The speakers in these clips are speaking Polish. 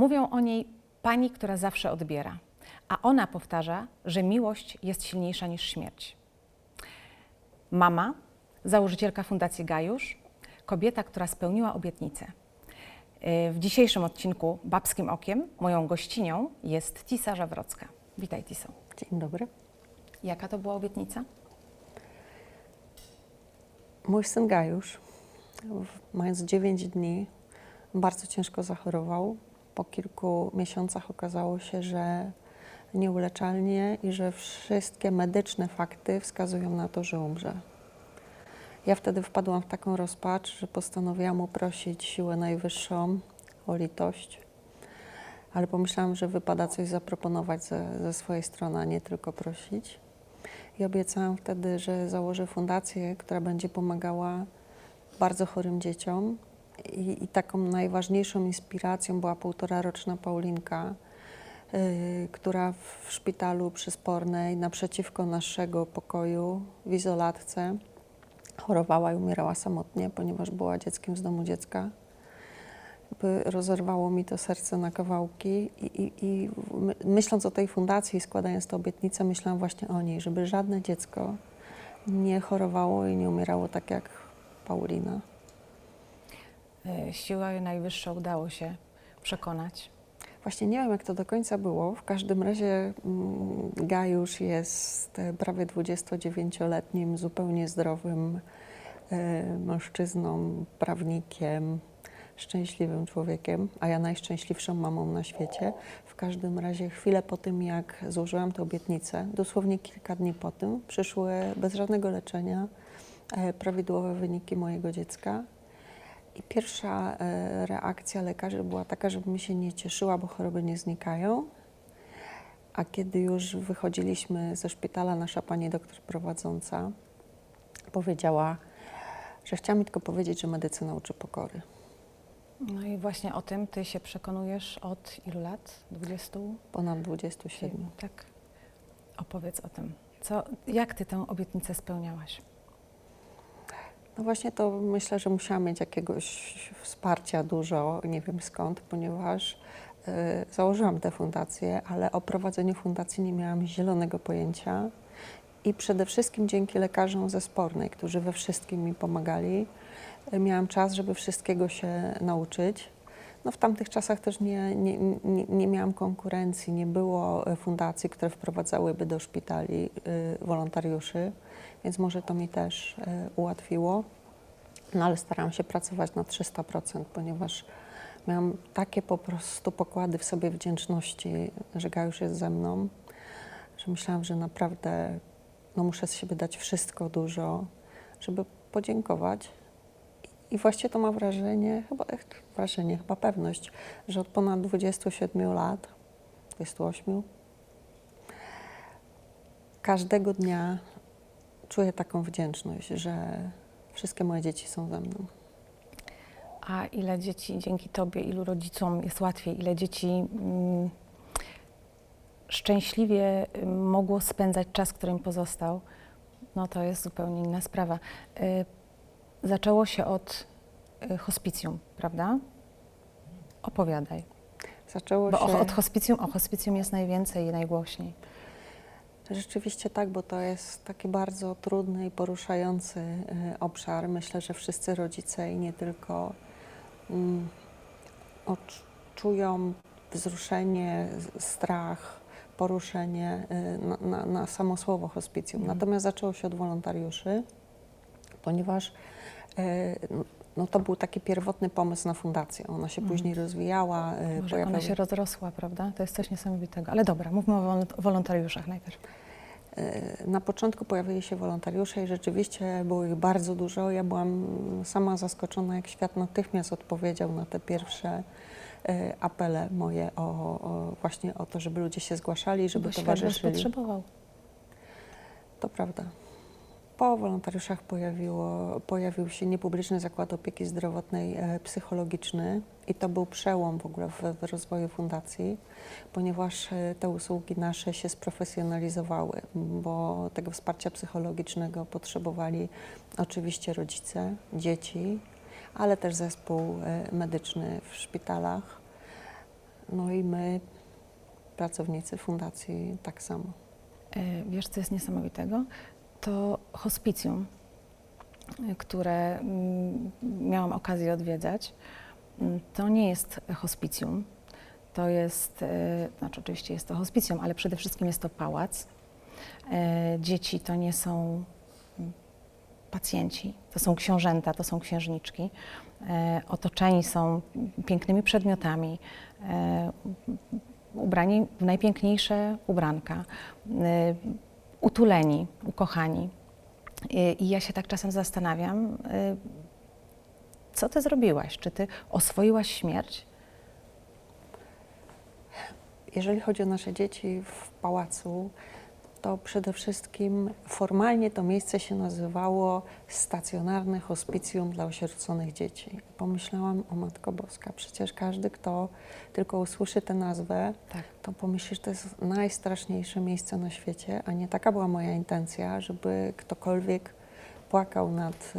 Mówią o niej pani, która zawsze odbiera, a ona powtarza, że miłość jest silniejsza niż śmierć. Mama, założycielka Fundacji Gajusz, kobieta, która spełniła obietnicę. Y, W dzisiejszym odcinku Babskim Okiem moją gościnią jest Tisa Żawrocka. Witaj Tiso. Dzień dobry. Jaka to była obietnica? Mój syn Gajusz, mając 9 dni, bardzo ciężko zachorował. Po kilku miesiącach okazało się, że nieuleczalnie i że wszystkie medyczne fakty wskazują na to, że umrze. Ja wtedy wpadłam w taką rozpacz, że postanowiłam uprosić siłę najwyższą o litość, ale pomyślałam, że wypada coś zaproponować ze, ze swojej strony, a nie tylko prosić. I obiecałam wtedy, że założę fundację, która będzie pomagała bardzo chorym dzieciom. I, i taką najważniejszą inspiracją była półtora roczna Paulinka, yy, która w szpitalu przyspornej naprzeciwko naszego pokoju w izolatce chorowała i umierała samotnie, ponieważ była dzieckiem z domu dziecka. Rozerwało mi to serce na kawałki i, i, i my- myśląc o tej fundacji i składając tę obietnicę, myślałam właśnie o niej, żeby żadne dziecko nie chorowało i nie umierało tak jak Paulina. Y, Siłę najwyższą udało się przekonać. Właśnie nie wiem, jak to do końca było. W każdym razie mm, Gajusz jest e, prawie 29-letnim, zupełnie zdrowym e, mężczyzną, prawnikiem, szczęśliwym człowiekiem, a ja najszczęśliwszą mamą na świecie. W każdym razie chwilę po tym, jak złożyłam tę obietnicę, dosłownie kilka dni po tym, przyszły bez żadnego leczenia e, prawidłowe wyniki mojego dziecka. Pierwsza e, reakcja lekarzy była taka, żebym się nie cieszyła, bo choroby nie znikają. A kiedy już wychodziliśmy ze szpitala, nasza pani doktor prowadząca powiedziała, że chciała mi tylko powiedzieć, że medycyna uczy pokory. No i właśnie o tym ty się przekonujesz od ilu lat? 20? Ponad 27. Tak. Opowiedz o tym. Co, jak ty tę obietnicę spełniałaś? No właśnie to myślę, że musiałam mieć jakiegoś wsparcia dużo, nie wiem skąd, ponieważ e, założyłam tę fundację, ale o prowadzeniu fundacji nie miałam zielonego pojęcia. I przede wszystkim dzięki lekarzom ze Spornej, którzy we wszystkim mi pomagali, e, miałam czas, żeby wszystkiego się nauczyć. No w tamtych czasach też nie, nie, nie, nie miałam konkurencji, nie było e, fundacji, które wprowadzałyby do szpitali y, wolontariuszy, więc może to mi też e, ułatwiło. No ale starałam się pracować na 300%, ponieważ miałam takie po prostu pokłady w sobie wdzięczności, że Gajusz jest ze mną, że myślałam, że naprawdę no, muszę z siebie dać wszystko dużo, żeby podziękować. I właściwie to mam wrażenie, chyba wrażenie, chyba pewność, że od ponad 27 lat, 28, każdego dnia czuję taką wdzięczność, że wszystkie moje dzieci są ze mną. A ile dzieci dzięki tobie, ilu rodzicom jest łatwiej, ile dzieci mm, szczęśliwie y, mogło spędzać czas, który im pozostał, no to jest zupełnie inna sprawa. Y, zaczęło się od y, hospicjum, prawda? Opowiadaj. Zaczęło Bo się... od hospicjum, o hospicjum jest najwięcej i najgłośniej. Rzeczywiście tak, bo to jest taki bardzo trudny i poruszający y, obszar. Myślę, że wszyscy rodzice i nie tylko mm, odczują wzruszenie, strach, poruszenie y, na, na, na samo słowo hospicjum. Mhm. Natomiast zaczęło się od wolontariuszy, ponieważ y, no, to był taki pierwotny pomysł na fundację. Ona się Mhm. później rozwijała. y, Może jak ona pojawiały- się rozrosła, prawda? To jest coś niesamowitego. Ale dobra, mówmy o wolont- wolontariuszach najpierw. E, Na początku pojawili się wolontariusze i rzeczywiście było ich bardzo dużo. Ja byłam sama zaskoczona, jak świat natychmiast odpowiedział na te pierwsze e, apele moje o, o właśnie o to, żeby ludzie się zgłaszali, żeby Bo świat was towarzyszyli. potrzebował. To prawda. Po wolontariuszach pojawiło, pojawił się niepubliczny zakład opieki zdrowotnej e, psychologiczny i to był przełom w ogóle w, w rozwoju fundacji, ponieważ e, te usługi nasze się sprofesjonalizowały, bo tego wsparcia psychologicznego potrzebowali oczywiście rodzice, dzieci, ale też zespół e, medyczny w szpitalach. No i my, pracownicy fundacji, tak samo. E, Wiesz, co jest niesamowitego? To hospicjum, e, które mm, miałam okazję odwiedzać, mm, to nie jest hospicjum. To jest, e, znaczy oczywiście jest to hospicjum, ale przede wszystkim jest to pałac. E, Dzieci to nie są mm, pacjenci, to są książęta, to są księżniczki. Otoczeni są pięknymi przedmiotami, ubrani w najpiękniejsze ubranka, y, utuleni, ukochani. I ja się tak czasem zastanawiam, y, co ty zrobiłaś? Czy ty oswoiłaś śmierć? Jeżeli chodzi o nasze dzieci w pałacu, to przede wszystkim formalnie to miejsce się nazywało Stacjonarne Hospicjum dla Osierconych Dzieci. Pomyślałam, o Matko Boska, przecież każdy, kto tylko usłyszy tę nazwę, Tak. to pomyśli, że to jest najstraszniejsze miejsce na świecie, a nie taka była moja intencja, żeby ktokolwiek płakał nad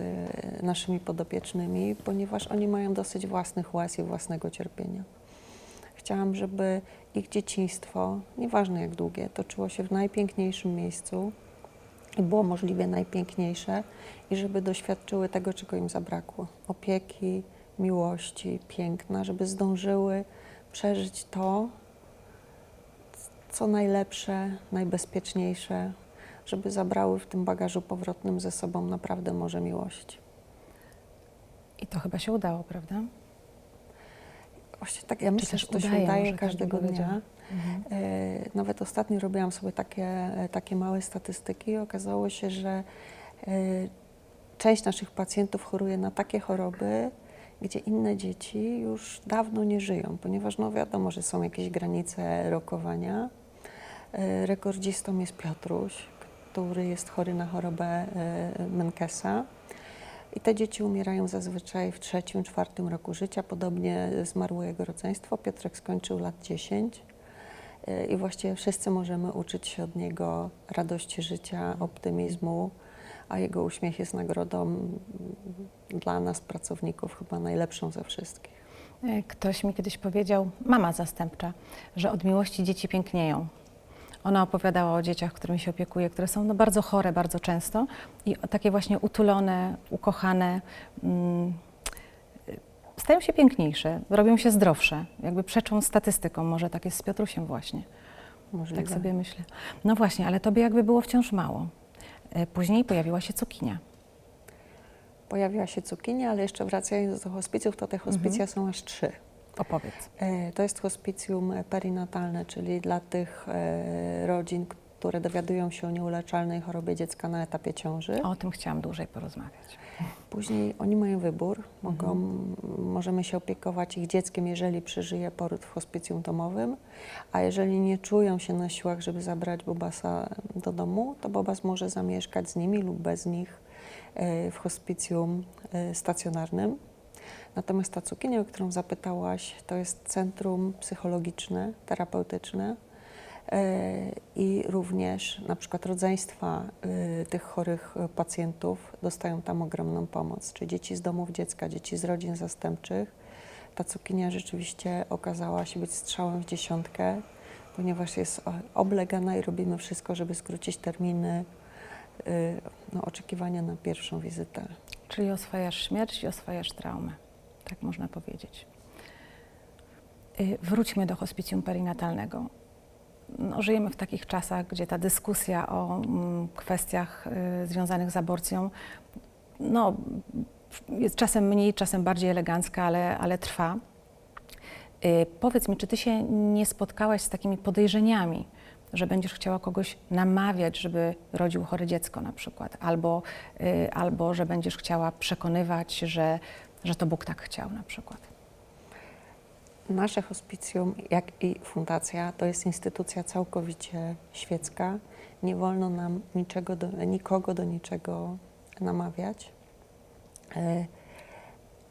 y, naszymi podopiecznymi, ponieważ oni mają dosyć własnych łez i własnego cierpienia. Chciałam, żeby ich dzieciństwo, nieważne jak długie, toczyło się w najpiękniejszym miejscu i było możliwie najpiękniejsze i żeby doświadczyły tego, czego im zabrakło. Opieki, miłości, piękna, żeby zdążyły przeżyć to, co najlepsze, najbezpieczniejsze, żeby zabrały w tym bagażu powrotnym ze sobą naprawdę morze miłości. I to chyba się udało, prawda? Właśnie tak, ja myślę, też że to się udaje, tak każdego powiedziała. dnia. Mhm. E, Nawet ostatnio robiłam sobie takie, e, takie małe statystyki i okazało się, że e, część naszych pacjentów choruje na takie choroby, gdzie inne dzieci już dawno nie żyją, ponieważ no wiadomo, że są jakieś granice rokowania. E, Rekordzistą jest Piotruś, który jest chory na chorobę Menkesa. I te dzieci umierają zazwyczaj w trzecim, czwartym roku życia. Podobnie zmarło jego rodzeństwo. Piotrek skończył lat 10 y, i właściwie wszyscy możemy uczyć się od niego radości życia, optymizmu, a jego uśmiech jest nagrodą dla nas, pracowników, chyba najlepszą ze wszystkich. E, Ktoś mi kiedyś powiedział, mama zastępcza, że od miłości dzieci pięknieją. Ona opowiadała o dzieciach, którymi się opiekuje, które są no, bardzo chore bardzo często i takie właśnie utulone, ukochane, mm, stają się piękniejsze, robią się zdrowsze, jakby przeczą statystykom. Może tak jest z Piotrusiem właśnie, Możliwe. tak sobie myślę. No właśnie, ale tobie jakby było wciąż mało. E, Później pojawiła się cukinia. Pojawiła się cukinia, ale jeszcze wracając do hospicjów, to te hospicja są aż trzy. Opowiedz. E, To jest hospicjum perinatalne, czyli dla tych e, rodzin, które dowiadują się o nieuleczalnej chorobie dziecka na etapie ciąży. O tym chciałam dłużej porozmawiać. Później oni mają wybór, mogą, Mhm. możemy się opiekować ich dzieckiem, jeżeli przeżyje poród w hospicjum domowym, a jeżeli nie czują się na siłach, żeby zabrać Bobasa do domu, to Bobas może zamieszkać z nimi lub bez nich e, w hospicjum stacjonarnym. Natomiast ta cukinia, o którą zapytałaś, to jest centrum psychologiczne, terapeutyczne e, i również na przykład rodzeństwa e, tych chorych pacjentów dostają tam ogromną pomoc, czy dzieci z domów dziecka, dzieci z rodzin zastępczych. Ta cukinia rzeczywiście okazała się być strzałem w dziesiątkę, ponieważ jest oblegana i robimy wszystko, żeby skrócić terminy e, no, oczekiwania na pierwszą wizytę. Czyli oswajasz śmierć i oswajasz traumę, tak można powiedzieć. Y, Wróćmy do hospicjum perinatalnego. No, żyjemy w takich czasach, gdzie ta dyskusja o mm, kwestiach y, związanych z aborcją no, jest czasem mniej, czasem bardziej elegancka, ale, ale trwa. Y, powiedz mi, czy ty się nie spotkałaś z takimi podejrzeniami, że będziesz chciała kogoś namawiać, żeby rodził chore dziecko na przykład, albo, albo że będziesz chciała przekonywać, że, że to Bóg tak chciał na przykład. Nasze hospicjum, jak i fundacja, to jest instytucja całkowicie świecka. Nie wolno nam niczego do, nikogo do niczego namawiać. E,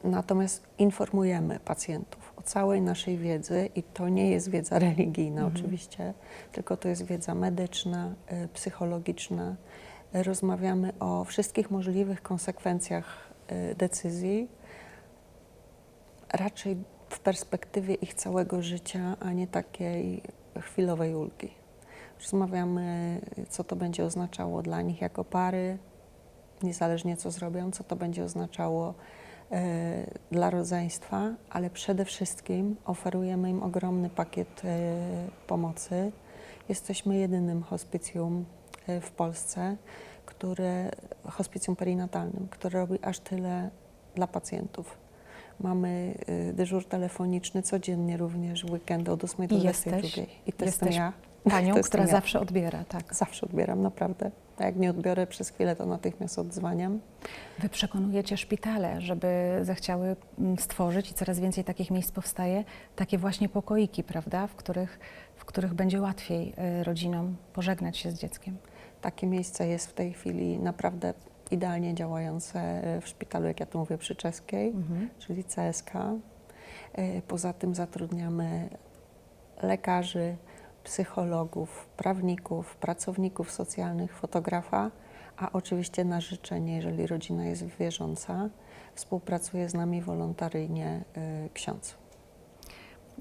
Natomiast informujemy pacjentów o całej naszej wiedzy i to nie jest wiedza religijna Mhm. oczywiście, tylko to jest wiedza medyczna, e, psychologiczna. E, Rozmawiamy o wszystkich możliwych konsekwencjach decyzji. Raczej w perspektywie ich całego życia, a nie takiej chwilowej ulgi. Rozmawiamy, co to będzie oznaczało dla nich jako pary, niezależnie co zrobią, co to będzie oznaczało e, dla rodzeństwa, ale przede wszystkim oferujemy im ogromny pakiet e, pomocy. Jesteśmy jedynym hospicjum e, w Polsce, które, hospicjum perinatalnym, które robi aż tyle dla pacjentów. Mamy e, dyżur telefoniczny codziennie również w weekendy od 8 do I 22. jesteś- I to jestem ja. Panią, To która ja. zawsze odbiera, tak. Zawsze odbieram, naprawdę. A jak nie odbiorę przez chwilę, to natychmiast odzwaniam. Wy przekonujecie szpitale, żeby zechciały mm, stworzyć i coraz więcej takich miejsc powstaje, takie właśnie pokoiki, prawda, w których, w których będzie łatwiej y, rodzinom pożegnać się z dzieckiem. Takie miejsce jest w tej chwili naprawdę idealnie działające w szpitalu, jak ja to mówię, przy czeskiej, czyli CSK. E, Poza tym zatrudniamy lekarzy, psychologów, prawników, pracowników socjalnych, fotografa, a oczywiście na życzenie, jeżeli rodzina jest wierząca, współpracuje z nami wolontaryjnie e, ksiądz.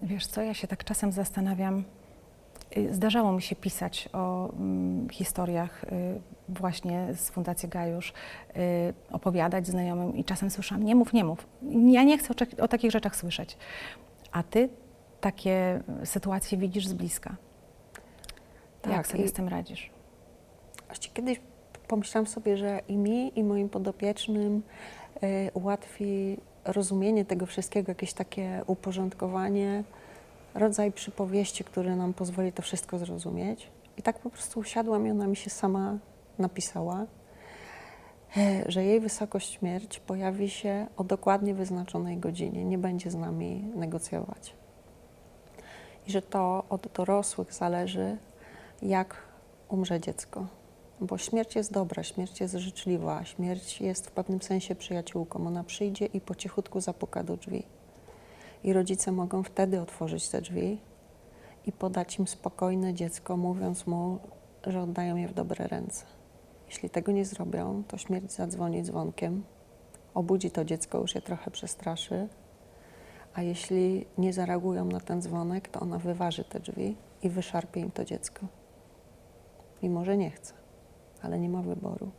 Wiesz co, ja się tak czasem zastanawiam. Y, Zdarzało mi się pisać o mm, historiach y, właśnie z Fundacji Gajusz, y, opowiadać znajomym i czasem słyszałam, nie mów, nie mów. Ja nie chcę o, o takich rzeczach słyszeć. A ty takie sytuacje widzisz z bliska. Jak Tak, sobie i- z tym radzisz? Właściwie kiedyś pomyślałam sobie, że i mi, i moim podopiecznym y, ułatwi rozumienie tego wszystkiego, jakieś takie uporządkowanie, rodzaj przypowieści, który nam pozwoli to wszystko zrozumieć. I tak po prostu usiadłam i ona mi się sama napisała, e, że jej wysokość śmierć pojawi się o dokładnie wyznaczonej godzinie, nie będzie z nami negocjować. I że to od dorosłych zależy, jak umrze dziecko. Bo śmierć jest dobra, śmierć jest życzliwa, śmierć jest w pewnym sensie przyjaciółką. Ona przyjdzie i po cichutku zapuka do drzwi. I rodzice mogą wtedy otworzyć te drzwi i podać im spokojne dziecko, mówiąc mu, że oddają je w dobre ręce. Jeśli tego nie zrobią, to śmierć zadzwoni dzwonkiem, obudzi to dziecko, już je trochę przestraszy, a jeśli nie zareagują na ten dzwonek, to ona wyważy te drzwi i wyszarpie im to dziecko mimo że nie chce, ale nie ma wyboru.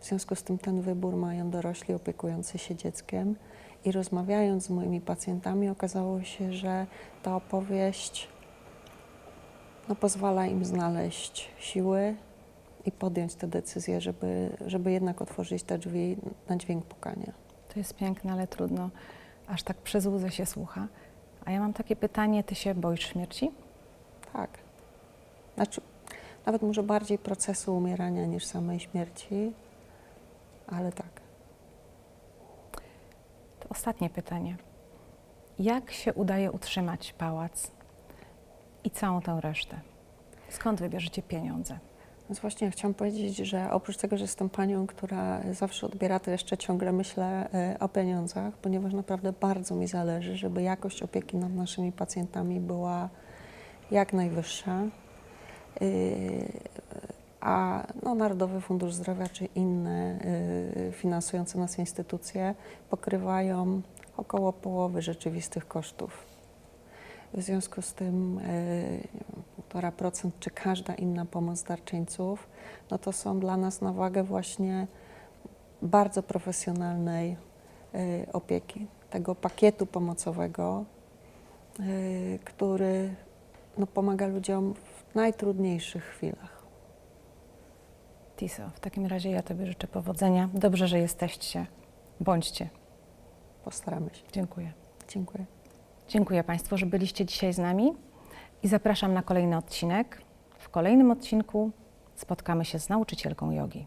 W związku z tym ten wybór mają dorośli opiekujący się dzieckiem i rozmawiając z moimi pacjentami okazało się, że ta opowieść no, pozwala im znaleźć siły i podjąć te decyzje, żeby, żeby jednak otworzyć te drzwi na dźwięk pukania. To jest piękne, ale trudno. Aż tak przez łzę się słucha. A ja mam takie pytanie, ty się boisz śmierci? Tak. Znaczy, nawet może bardziej procesu umierania niż samej śmierci, ale tak. Ostatnie pytanie. Jak się udaje utrzymać pałac i całą tę resztę? Skąd wybierzecie pieniądze? Więc właśnie chciałam powiedzieć, że oprócz tego, że jestem panią, która zawsze odbiera, to jeszcze ciągle myślę e, o pieniądzach, ponieważ naprawdę bardzo mi zależy, żeby jakość opieki nad naszymi pacjentami była jak najwyższa. A no, Narodowy Fundusz Zdrowia czy inne yy, finansujące nas instytucje pokrywają około połowy rzeczywistych kosztów. W związku z tym yy, 1,5% czy każda inna pomoc darczyńców, no to są dla nas na wagę właśnie bardzo profesjonalnej yy, opieki, tego pakietu pomocowego, yy, który no, pomaga ludziom w najtrudniejszych chwilach. Tiso, w takim razie ja Tobie życzę powodzenia. Dobrze, że jesteście. Bądźcie. Postaramy się. Dziękuję. Dziękuję. Dziękuję Państwu, że byliście dzisiaj z nami i zapraszam na kolejny odcinek. W kolejnym odcinku spotkamy się z nauczycielką jogi.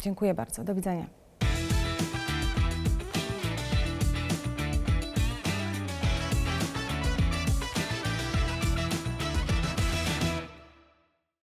Dziękuję bardzo. Do widzenia.